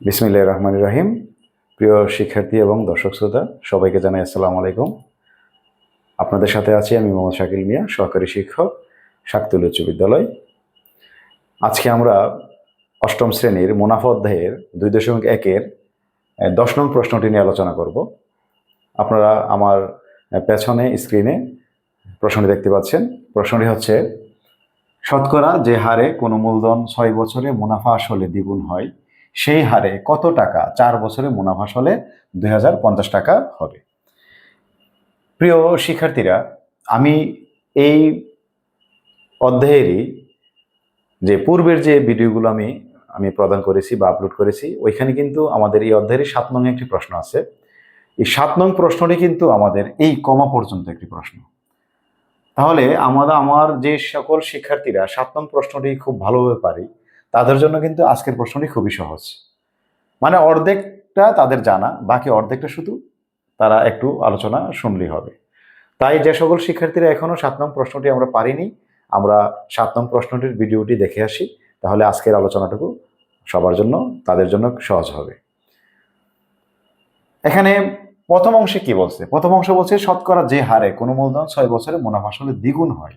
বিসমিল্লাহ রহমান রাহিম। প্রিয় শিক্ষার্থী এবং দর্শক শ্রোতা, সবাইকে জানাই আসসালামু আলাইকুম। আপনাদের সাথে আছি আমি মোহাম্মদ শাকিল মিয়া, সহকারী শিক্ষক শাকতুল উচ্চ বিদ্যালয়। আজকে আমরা অষ্টম শ্রেণির মুনাফা অধ্যায়ের দুই দশমিক একের দশ নং প্রশ্নটি নিয়ে আলোচনা করব। আপনারা আমার পেছনে স্ক্রিনে প্রশ্নটি দেখতে পাচ্ছেন। প্রশ্নটি হচ্ছে, শতকরা যে হারে কোনো মূলধন ছয় বছরে মুনাফা আসলে দ্বিগুণ হয় সেই হারে কত টাকা চার বছরে মুনাফা আসলে দুই টাকা হবে? প্রিয় শিক্ষার্থীরা, আমি এই অধ্যায়েরই যে পূর্বের যে ভিডিওগুলো আমি আমি প্রদান করেছি বা আপলোড করেছি, ওইখানে কিন্তু আমাদের এই অধ্যায়ের সাত নং একটি প্রশ্ন আছে। এই সাত নং প্রশ্নটি কিন্তু আমাদের এই কমা পর্যন্ত একটি প্রশ্ন। তাহলে আমরা, আমার যে সকল শিক্ষার্থীরা, সাত নং প্রশ্নটি খুব ভালোভাবে পারি। তাদের জন্য কিন্তু আজকের প্রশ্নটি খুবই সহজ। মানে অর্ধেকটা তাদের জানা, বাকি অর্ধেকটা শুধু তারা একটু আলোচনা শুনলেই হবে। তাই যে সকল শিক্ষার্থীরা এখনও সাত নং প্রশ্নটি আমরা পারিনি, আমরা সাত নং প্রশ্নটির ভিডিওটি দেখে আসি, তাহলে আজকের আলোচনাটুকু সবার জন্য, তাদের জন্য সহজ হবে। এখানে প্রথম অংশে কি বলছে? প্রথম অংশ বলছে, শতকরা যে হারে কোনো মূলধন ছয় বছরে মুনাফা আসলে দ্বিগুণ হয়।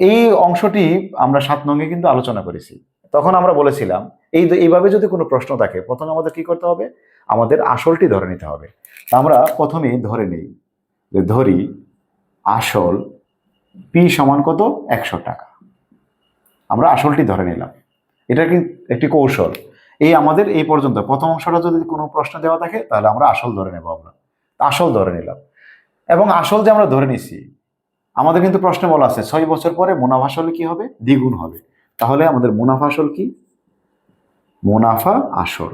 এই অংশটি আমরা সাত নঙ্গে কিন্তু আলোচনা করেছি। তখন আমরা বলেছিলাম, এই এইভাবে যদি কোনো প্রশ্ন থাকে, প্রথমে আমাদের কি করতে হবে? আমাদের আসলটি ধরে নিতে হবে। আমরা প্রথমেই ধরে নেই যে ধরি আসল পি সমান কত? একশো টাকা। আমরা আসলটি ধরে নিলাম। এটা কিন্তু একটি কৌশল। এই আমাদের এই পর্যন্ত, প্রথম অংশটা যদি কোনো প্রশ্ন দেওয়া থাকে, তাহলে আমরা আসল ধরে নেব আমরা। আসল ধরে নিলাম। এবং আসল যে আমরা ধরে নিছি, আমাদের কিন্তু প্রশ্নে বলা আছে, ছয় বছর পরে মুনাফা আসল কি হবে? দ্বিগুণ হবে। তাহলে আমাদের মুনাফা আসল কি? মুনাফা আসল।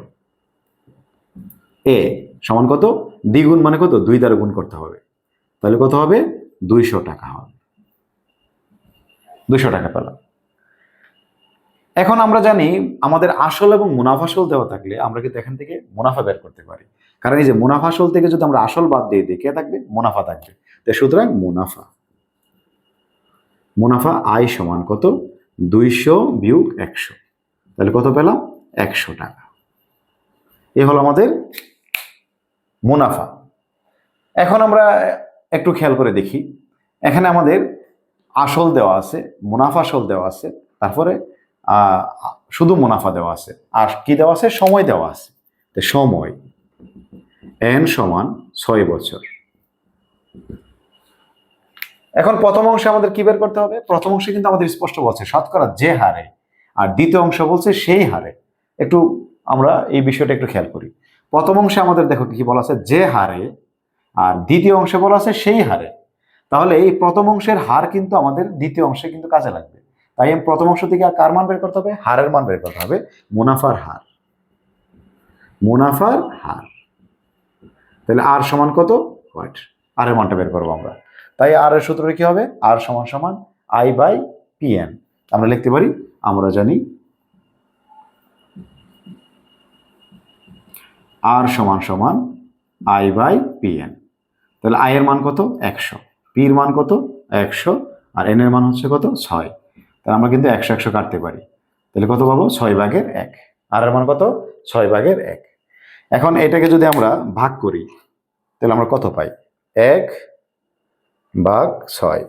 এ সমান কত? দ্বিগুণ মানে কত? দুই দ্বারা গুণ করতে হবে। তাহলে কত হবে? দুইশো টাকা হবে। দুইশো টাকা পেলাম। এখন আমরা জানি আমাদের আসল এবং মুনাফাসল দেওয়া থাকলে আমরা কিন্তু এখান থেকে মুনাফা বের করতে পারি। কারণ এই যে মুনাফাসল থেকে যদি আমরা আসল বাদ দিয়ে দিই, কে থাকবে? মুনাফা থাকবে। তো সুতরাং মুনাফা। মুনাফা আয় সমান কত? দুইশো বিয়োগ একশো। তাহলে কত পেলাম? একশো টাকা। এ হলো আমাদের মুনাফা। এখন আমরা একটু খেয়াল করে দেখি। এখানে আমাদের আসল দেওয়া আছে, মুনাফা আসল দেওয়া আছে, তারপরে শুধু মুনাফা দেওয়া আছে। আর কি দেওয়া আছে? সময় দেওয়া আছে। তো সময়, এন সমান ছয় বছর। এখন প্রথম অংশে আমাদের কি বের করতে হবে? প্রথম অংশে কিন্তু আমাদের স্পষ্ট বলছে, শতকরা যে হারে। আর দ্বিতীয় অংশ বলছে সেই হারে। একটু আমরা এই বিষয়টা একটু খেয়াল করি। প্রথম অংশে আমাদের দেখো কি বলা আছে, যে হারে। আর দ্বিতীয় অংশে বলা আছে সেই হারে। তাহলে এই প্রথম অংশের হার কিন্তু আমাদের দ্বিতীয় অংশে কিন্তু কাজে লাগবে। তাই আমি প্রথম অংশ থেকে কার মান বের করতে হবে? হারের মান বের করতে হবে। মুনাফার হার। মুনাফার হার। তাহলে আর সমান কত? হোয়াট আর এর মানটা বের করব আমরা। তাই আর এর সূত্রটা কি হবে? আর সমান সমান আই বাই পি এন আমরা লিখতে পারি, আমরা জানি আর সমান সমান আই বাই পি এন তাহলে আই এর মান কত? একশো। পির মান কত? একশো। আর এন এর মান হচ্ছে কত? ছয়। তাহলে আমরা কিন্তু একশো একশো কাটতে পারি। তাহলে কত পাবো? ছয় ভাগের এক। আর এর মান কত? ছয় ভাগের এক। এখন এটাকে যদি আমরা ভাগ করি, তাহলে আমরা কত পাই? এক ভাগ ছয়।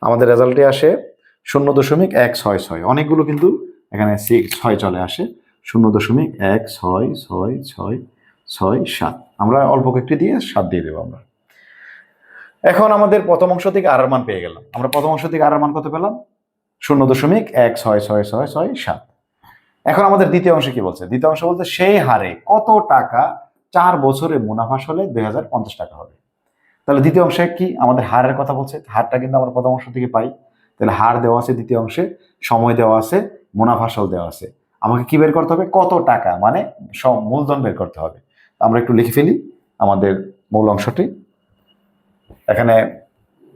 আমাদের রেজাল্টে আসে শূন্য দশমিক এক ছয় ছয়। অনেকগুলো কিন্তু এখানে সিক্স ছয় চলে আসে। শূন্য দশমিক এক ছয় ছয় ছয় ছয় সাত। আমরা অল্প কয়েকটি দিয়ে সাত দিয়ে দেবো আমরা। এখন আমাদের প্রথম অংশ থেকে আর মান পেয়ে গেলাম। আমরা প্রথম অংশ থেকে আর মান কত পেলাম? শূন্য দশমিক এক ছয় ছয় ছয় ছয় সাত। এখন আমাদের দ্বিতীয় অংশ কি বলছে? দ্বিতীয় অংশ বলতে সেই হারে কত টাকা চার বছরে মুনাফা হলে দুই হাজার পঞ্চাশ টাকা হবে। তাহলে দ্বিতীয় অংশে কি? আমাদের হারের কথা বলছে। হারটা কিন্তু আমরা প্রথম অংশ থেকে পাই। তাহলে হার দেওয়া আছে দ্বিতীয় অংশে, সময় দেওয়া আছে মুনাফাসল দেওয়া আছে। আমাকে কি বের করতে হবে? কত টাকা? মানে মূলধন বের করতে হবে। আমরা একটু লিখে ফেলি আমাদের মূল অংশটি। এখানে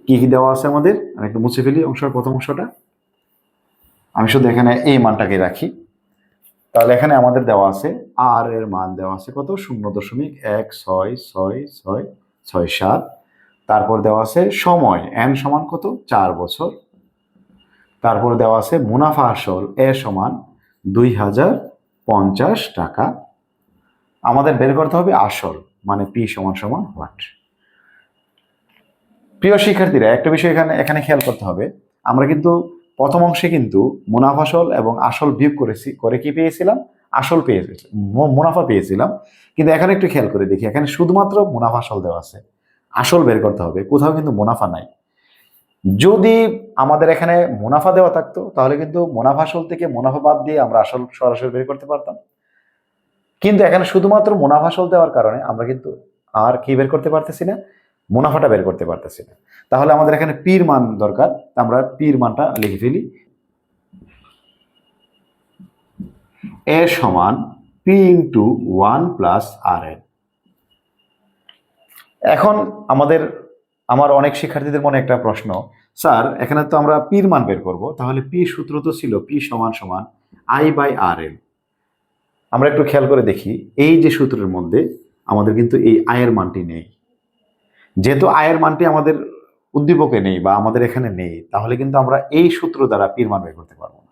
কি কি দেওয়া আছে আমাদের? আমি একটু মুছে ফেলি অংশের প্রথম অংশটা। আমি শুধু এখানে এই মানটাকে রাখি। তাহলে এখানে আমাদের দেওয়া আছে আর এর মান দেওয়া আছে কত? শূন্য দশমিক এক ছয় ছয় ছয় ছয় সাত। তারপর দেওয়া আছে সময় এন সমান কত? চার বছর। তারপর দেওয়া আছে মুনাফা আসল, এ সমান দুই হাজার পঞ্চাশ টাকা। আমাদের বের করতে হবে আসল মানে পি সমান সমান হোয়াট প্রিয় শিক্ষার্থীরা, একটা বিষয় এখানে এখানে খেয়াল করতে হবে। আমরা কিন্তু প্রথম অংশে কিন্তু মুনাফাসল এবং আসল বিয়োগ করেছি, করে কি পেয়েছিলাম? আসল পেয়েছি মুনাফা পেয়েছিলাম। কিন্তু এখানে একটু খেয়াল করে দেখি, এখানে শুধুমাত্র মুনাফাসল দেওয়া আছে। আসল বের করতে হবে, কোথাও কিন্তু মুনাফা নাই। যদি আমাদের এখানে মুনাফা দেওয়া থাকতো, তাহলে কিন্তু মুনাফাসল থেকে মুনাফা বাদ দিয়ে আমরা আসল সরাসরি বের করতে পারতাম। কিন্তু এখানে শুধুমাত্র মুনাফাসল দেওয়ার কারণে আমরা কিন্তু আর কি বের করতে পারতেছি না। মুনাফাটা বের করতে পারতেছি না। তাহলে আমাদের এখানে পির মান দরকার। আমরা পির মানটা লিখে ফেলি। এ সমান P into one plus R N. এখন আমাদের, আমার অনেক শিক্ষার্থীদের মনে একটা প্রশ্ন। স্যার, এখানে তো আমরা পির মান বের করব। তাহলে পি সূত্র তো ছিল পি সমান সমান আই বাই আর এন। আমরা একটু খেয়াল করে দেখি, এই যে সূত্রের মধ্যে আমাদের কিন্তু এই আয়ের মানটি নেই। যেহেতু আয়ের মানটি আমাদের উদ্দীপকে নেই বা আমাদের এখানে নেই, তাহলে কিন্তু আমরা এই সূত্র দ্বারা পির মান বের করতে পারব না।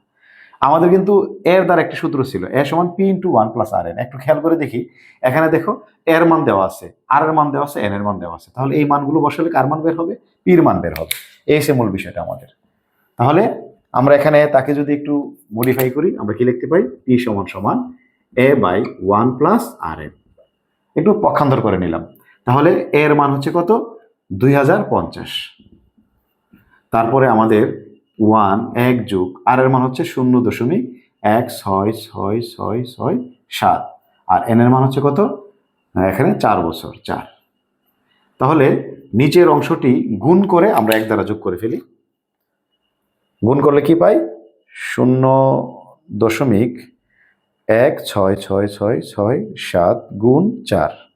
আমাদের কিন্তু এর দ্বারা একটি সূত্র ছিল, এ সমান P into one plus R N. একটু খেয়াল করে দেখি, এখানে দেখো এর মান দেওয়া আছে, আর এর মান দেওয়া আছে, এন এর মান দেওয়া আছে। তাহলে এই মানগুলো বসালে কার মান বের হবে? পির মান বের হবে। এই সে মূল বিষয়টা আমাদের। তাহলে আমরা এখানে তাকে যদি একটু মডিফাই করি, আমরা কি লিখতে পাই পি সমান সমান A by one plus R N. একটু পক্ষান্তর করে নিলাম। তাহলে এর মান হচ্ছে কত? দুই হাজার পঞ্চাশ। তারপরে আমাদের ওয়ান, এক যুগ আর এর মান হচ্ছে শূন্য দশমিক এক ছয় ছয় ছয় ছয় সাত। আর এন এর মান হচ্ছে কত? এখানে চার বছর, চার। তাহলে নিচের অংশটি গুণ করে আমরা এক দ্বারা যোগ করে ফেলি। গুণ করলে কি পাই? শূন্য দশমিক এক ছয় ছয় ছয় ছয় সাত গুণ চার।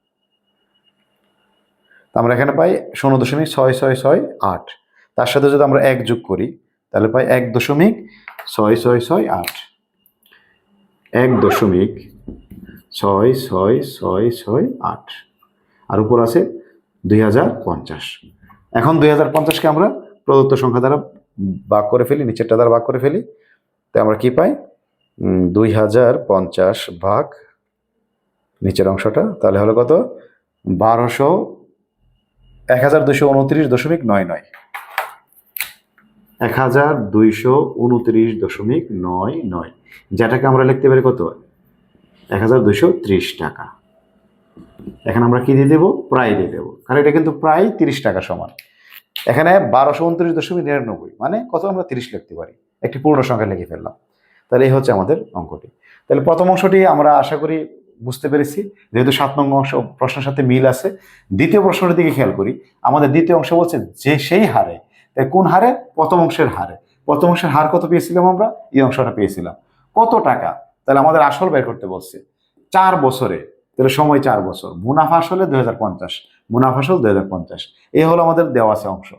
তা আমরা এখানে পাই শূন্য দশমিক ছয় ছয় ছয় আট। তার সাথে যদি আমরা এক যোগ করি, তাহলে পাই এক দশমিক ছয় ছয় ছয় আট। এক দশমিক ছয় ছয় ছয় ছয় আট। আর উপর আছে দুই হাজার পঞ্চাশ। এখন দুই হাজার পঞ্চাশকে আমরা প্রদত্ত সংখ্যা দ্বারা ভাগ করে ফেলি, নিচেরটা দ্বারা ভাগ করে ফেলি। তাই আমরা কি পাই? দুই হাজার পঞ্চাশ ভাগ নিচের অংশটা, তাহলে হলো কত? বারোশো এক হাজার দুইশো উনত্রিশ দশমিক নয় নয়। এক হাজার দুইশো উনত্রিশ দশমিক নয় নয়। যেটাকে আমরা লিখতে পারি কত? এক হাজার দুইশো ত্রিশ টাকা। এখানে আমরা কি দিয়ে দেবো? প্রায় দিয়ে দেবো। কারণ এটা কিন্তু প্রায় তিরিশ টাকা সমান। এখানে বারোশো উনত্রিশ দশমিক নিরানব্বই। মানে কত আমরা তিরিশ লিখতে পারি? একটি পূর্ণ সংখ্যা লিখে ফেললাম। তাহলে এই হচ্ছে আমাদের অঙ্কটি। তাহলে প্রথম অংশটি আমরা আশা করি বুঝতে পেরেছি। যেহেতু সাত নং অংশ প্রশ্নের সাথে মিল আছে, দ্বিতীয় প্রশ্নটির দিকে খেয়াল করি। আমাদের দ্বিতীয় অংশ বলছে যে সেই হারে, তাই কোন হারে? প্রথম অংশের হারে। প্রথম অংশের হার কত পেয়েছিলাম আমরা? এই অংশটা পেয়েছিলাম। কত টাকা? তাহলে আমাদের আসল বের করতে বলছে চার বছরে। তাহলে সময় চার বছর। মুনাফা আসলে দুই হাজার পঞ্চাশ। মুনাফা আসল দুই হাজার পঞ্চাশ। এই হলো আমাদের দেওয়া আছে অংশ।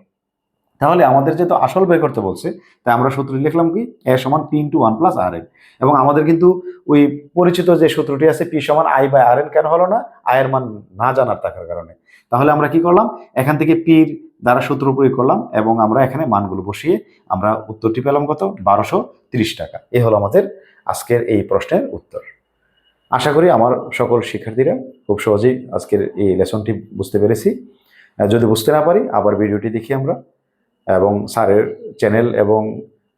তাহলে আমাদের যেহেতু আসল বের করতে বলছে, তাই আমরা সূত্র লিখলাম কি? এ সমান P into one plus R N. এবং আমাদের কিন্তু ওই পরিচিত যে সূত্রটি আছে, পি সমান আই বাই আর এন কেন হলো না? আয়ের মান না জানার থাকার কারণে। তাহলে আমরা কি করলাম? এখান থেকে পির দ্বারা সূত্র প্রয়োগ করলাম এবং আমরা এখানে মানগুলো বসিয়ে আমরা উত্তরটি পেলাম কত? বারোশো তিরিশ টাকা। এ হলো আমাদের আজকের এই প্রশ্নের উত্তর। আশা করি আমার সকল শিক্ষার্থীরা খুব সহজেই আজকের এই লেসনটি বুঝতে পেরেছি। যদি বুঝতে না পারি, আবার ভিডিওটি দেখি আমরা। এবং স্যারের চ্যানেল এবং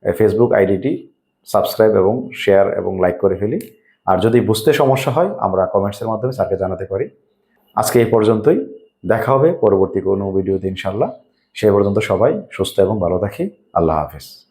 ফেসবুক আইডিটি সাবস্ক্রাইব এবং শেয়ার এবং লাইক করে ফেলি। আর যদি বুঝতে সমস্যা হয়, আমরা কমেন্টসের মাধ্যমে স্যারকে জানাতে পারি। আজকে এই পর্যন্তই। দেখা হবে পরবর্তী কোনো ভিডিওতে ইনশাল্লাহ সে পর্যন্ত সবাই সুস্থ এবং ভালো থাকি। আল্লাহ হাফেজ।